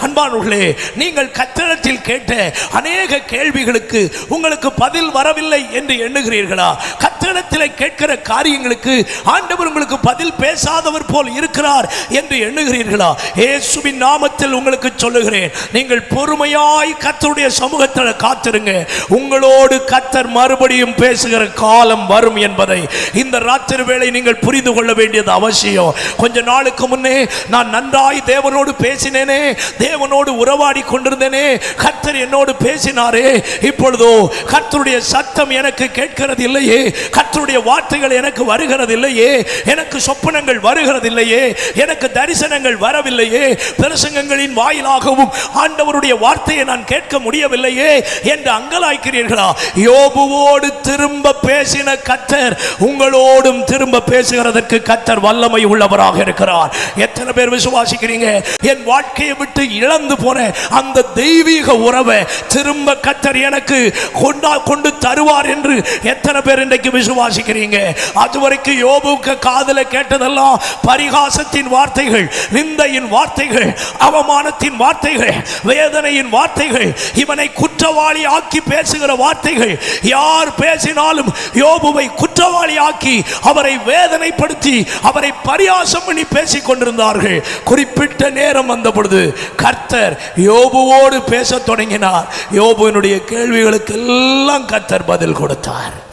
அன்பானுள்ளே நீங்கள் கத்தளத்தில் கேட்ட அநேக கேள்விகளுக்கு உங்களுக்கு பதில் வரவில்லை என்று எண்ணுகிறீர்களா? கத்தளத்தில் கேட்கிற காரியங்களுக்கு ஆண்டவர் உங்களுக்கு பதில் பேசாதவர் போல் இருக்கிறார் என்று எண்ணுகிறீர்களா? இயேசுவின் நாமத்தில் உங்களுக்கு சொல்லுகிறேன் நீங்கள் பொறுமையாய் கத்தருடைய சமூகத்தில் காத்திருங்க. உங்களோடு கத்தர் மறுபடியும் பேசுகிற காலம் வரும் என்பதை இந்த ராத்திரி வேளை நீங்கள் புரிந்து கொள்ள வேண்டியது அவசியம். கொஞ்ச நாளுக்கு முன்னே நான் நன்றாய் தேவனோடு பேசினேனே தேவனோடு உறவாடி கொண்டிருந்தேனே கத்தர் என்னோடு பேசினாரே இப்பொழுதோ கர்த்தருடைய சத்தம் எனக்கு கேட்கிறது இல்லையே கற்றுடைய வார்த்தைகள் எனக்கு வருகிறது இல்லையே எனக்கு சொப்பனங்கள் வருகிறது இல்லையே எனக்கு தரிசனங்கள் வரவில்லையே. பிரசங்கங்களின் வாயிலாகவும் ஆண்டவருடைய வார்த்தையை நான் கேட்க முடியவில்லையே என்று அங்கலாய்க்கிறீர்களா? யோபுவோடு திரும்ப பேசின கத்தர் உங்களோடும் திரும்ப பேசுகிறதற்கு கத்தர் வல்லமை உள்ளவராக இருக்கிறார். எத்தனை பேர் விசுவாசிக்கிறீங்க? என் வாழ்க்கையை விட்டு இழந்து போன அந்த தெய்வீக உறவை திரும்ப கத்தர் எனக்கு கொண்டா கொண்டு தருவார் என்று எத்தனை பேர் இன்றைக்கு விசுவாசிக்கிறீங்க. அதுவரைக்கும் யோபுக்கு காதல கேட்டதெல்லாம் பரிகாசத்தின் வார்த்தைகள் நிந்தையின் வார்த்தைகள் அவமானத்தின் வார்த்தைகள் வேதனையின் வார்த்தைகள் இவனை குற்றவாளி ஆக்கி பேசுகிற வார்த்தைகள். யார் பேசினாலும் யோபுவை குற்றவாளி ஆக்கி அவரை வேதனைப்படுத்தி அவரை பரியாசம் பண்ணி பேசிக் கொண்டிருந்தார்கள். குறிப்பிட்ட நேரம் வந்த பொழுது கர்த்தர் யோபுவோடு பேசத் தொடங்கினார். யோபுவினுடைய கேள்விகளுக்கெல்லாம் கர்த்தர் பதில் கொடுத்தார்.